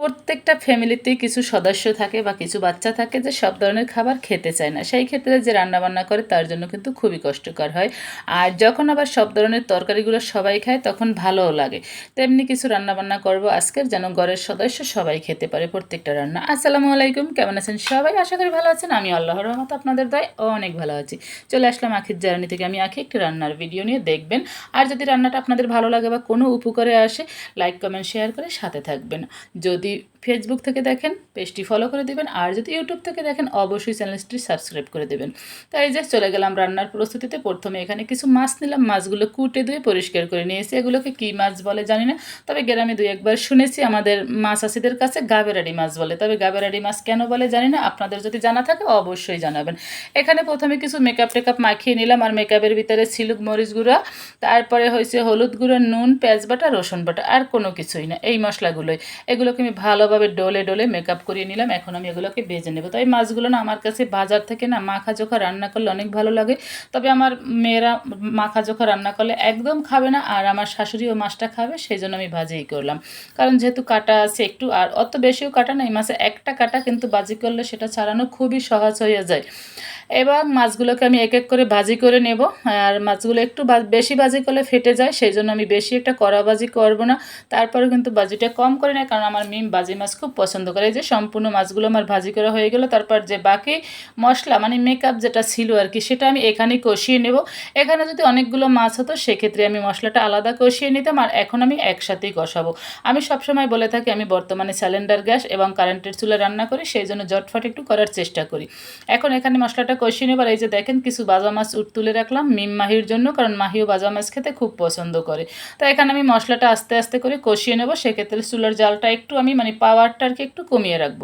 প্রত্যেকটা ফ্যামিলিতেই কিছু সদস্য থাকে বা কিছু বাচ্চা থাকে যে সব ধরনের খাবার খেতে চায় না। সেই ক্ষেত্রে যে রান্নাবান্না করে তার জন্য কিন্তু খুবই কষ্টকর হয়। আর যখন আবার সব ধরনের তরকারিগুলো সবাই খায় তখন ভালোও লাগে। তেমনি কিছু রান্নাবান্না করব আজকের যেন ঘরের সদস্য সবাই খেতে পারে প্রত্যেকটা রান্না। আসসালামু আলাইকুম, কেমন আছেন সবাই? আশা করি ভালো আছেন। আমি আল্লাহর রহমত আপনাদের দয় অনেক ভালো আছি। চলে আসলাম আখির জার্নি থেকে। আমি আখি একটি রান্নার ভিডিও নিয়ে দেখবেন। আর যদি রান্নাটা আপনাদের ভালো লাগে বা কোনো উপকারে আসে, লাইক, কমেন্ট, শেয়ার করে সাথে থাকবেন। যদি ফেসবুক থেকে দেখেন, পেজটি ফলো করে দেবেন, আর যদি ইউটিউব থেকে দেখেন, অবশ্যই চ্যানেলটি সাবস্ক্রাইব করে দেবেন। তাই যে চলে গেলাম রান্নার প্রস্তুতিতে। প্রথমে এখানে কিছু মাছ নিলাম, মাছগুলো কুটে ধুয়ে পরিষ্কার করে নিয়েছি। এগুলোকে কী মাছ বলে জানি না, তবে গ্রামে দুই একবার শুনেছি, আমাদের মাছ আসিদের কাছে গাবেরাডি মাছ বলে। তবে গাবেরাডি মাছ কেন বলে জানি না, আপনাদের যদি জানা থাকে, অবশ্যই জানাবেন। এখানে প্রথমে কিছু মেকআপ টেকআপ মাখিয়ে নিলাম, আর মেকআপের ভিতরে সিলুক মরিচ গুঁড়া, তারপরে হয়েছে হলুদ গুঁড়ো, নুন, পেঁয়াজ বাটা, রসুন বাটা, আর কোনো কিছুই না। এই মশলাগুলোই। এগুলোকে আমি ভালোভাবে ডলে ডলে মেকআপ করিয়ে নিলাম। এখন আমি এগুলোকে ভেজে নেব। তাই মাছগুলো না আমার কাছে বাজার থেকে না মাখা চোখা রান্না করলে অনেক ভালো লাগে। তবে আমার মেয়েরা মাখা চোখা রান্না করলে একদম খাবে না আর আমার শাশুড়িও মাছটা খাবে সেই জন্য আমি ভাজিই করলাম। কারণ যেহেতু কাটা আছে একটু, আর অত বেশিও কাটা নেই মাছে একটা কাটা কিন্তু বাজি করলে সেটা ছাড়ানো খুবই সহজ হয়ে যায়। এবার মাছগুলোকে আমি এক এক করে ভাজি করে নেব। আর মাছগুলো একটু বেশি ভাজি করলে ফেটে যায় সেই জন্য আমি বেশি একটা কড়া ভাজি করব না। তারপরে কিন্তু বাজিটা কম করে নেয়, কারণ আমার মিম বাজি মাছ খুব পছন্দ করে। এই যে সম্পূর্ণ মাছগুলো আমার ভাজি করা হয়ে গেল। তারপর যে বাকি মশলা মানে মেকআপ যেটা ছিল আর কি, সেটা আমি এখানেই কষিয়ে নেব। এখানে যদি অনেকগুলো মাছ হতো, সেক্ষেত্রে আমি মশলাটা আলাদা কষিয়ে নিতাম আর এখন আমি একসাথেই কষাবো। আমি সবসময় বলে থাকি, আমি বর্তমানে সিলিন্ডার গ্যাস এবং কারেন্টের চুলে রান্না করি, সেই জন্য জটফট একটু করার চেষ্টা করি। এখন এখানে মশলাটা কষিয়ে নেবার, এই যে দেখেন কিছু বাজা মাছ উঠ তুলে রাখলাম মিম মাহির জন্য, কারণ মাহিও বাজা মাছ খেতে খুব পছন্দ করে। তো এখানে আমি মশলাটা আস্তে আস্তে করে কষিয়ে নেব। সেক্ষেত্রে চুলার জালটা একটু আমি মানে পাওয়ারটা আর কি একটু কমিয়ে রাখব।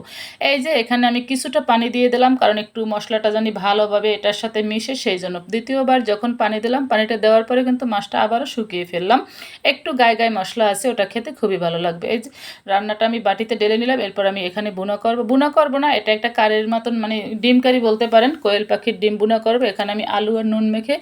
এই যে এখানে আমি কিছুটা পানি দিয়ে দিলাম, কারণ একটু মশলাটা জানি ভালোভাবে এটার সাথে মিশে সেই জন্য। দ্বিতীয়বার যখন পানি দিলাম, পানিটা দেওয়ার পরে কিন্তু মাছটা আবারও শুকিয়ে ফেললাম। একটু গায়ে গায়ে মশলা আছে, ওটা খেতে খুবই ভালো লাগবে। এই যে রান্নাটা আমি বাটিতে ঢেলে নিলাম, এরপর আমি এখানে বুনা করব। বুনা করব না, এটা একটা কারের মতন মানে ডিম কারি বলতে পারেন, কোয়েল পাখির ডিম বুনা করব। এখানে আমি আলু আর নুন মেখে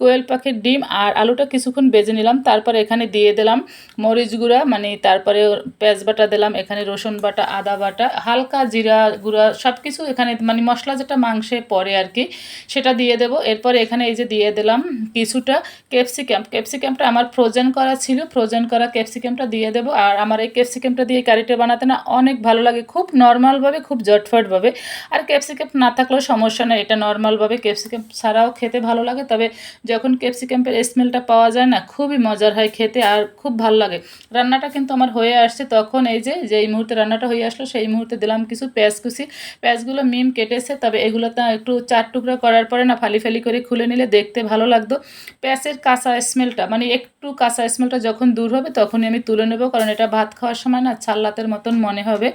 কোয়েল পাখির ডিম আর আলুটা কিছুক্ষণ বেজে নিলাম। তারপর এখানে দিয়ে দিলাম মরিচ গুঁড়া মানে তারপরে পেঁয়াজ বাটা দিলাম এখানে রসুন বাটা, আদা বাটা, হালকা জিরা গুঁড়া সব কিছু এখানে মানে মশলা যেটা মাংসে পরে আর কি, সেটা দিয়ে দেব। এরপর এখানে এই যে দিয়ে দিলাম কিছুটা ক্যাপসিকাম। ক্যাপসিকামটা আমার ফ্রোজেন করা ছিল ফ্রোজেন করা ক্যাপসিকামটা দিয়ে দেবো। আর আমার এই ক্যাপসিকামটা দিয়ে কারিটা বানাতে না অনেক ভালো লাগে, খুব নর্মালভাবে খুব জটফটভাবে আর ক্যাপসিকাম না থাকলেও সমস্যা নেই, এটা নর্মালভাবে ক্যাপসিকাম ছাড়াও খেতে ভালো লাগে। তবে যখন ক্যাপসিকামের স্মেলটা পাওয়া যায় না, খুবই মজার হয় খেতে আর খুব ভালো লাগে। রান্নাটা কিন্তু আমার হয়ে আসছে, তখন এই যে যে এই মুহূর্তে রান্নাটা হয়ে আসলো, সেই মুহূর্তে দিলাম কিছু পেঁয়াজ কুচি। পেঁয়াজগুলো মিম কেটেছে, তবে এগুলো তো একটু চার টুকরা করার পরে না ফালি ফালি করে খুলে নিলে দেখতে ভালো লাগতো। পেঁয়াজের কাঁচা স্মেলটা মানে একটু কাঁচা স্মেলটা যখন দূর হবে তখনই আমি তুলে নেব, কারণ এটা ভাত খাওয়ার সময় না ছাল্লাতের মতন মনে হবে।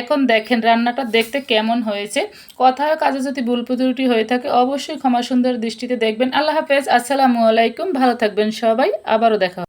এখন দেখেন রান্নাটা দেখতে কেমন হয়েছে। কথায় কাজে যদি ভুল ত্রুটি হয়ে থাকে অবশ্যই ক্ষমা সুন্দর দৃষ্টিতে দেখবেন। আল্লাহ হাফেজ, আসসালামু আলাইকুম, ভালো থাকবেন সবাই, আবারও দেখা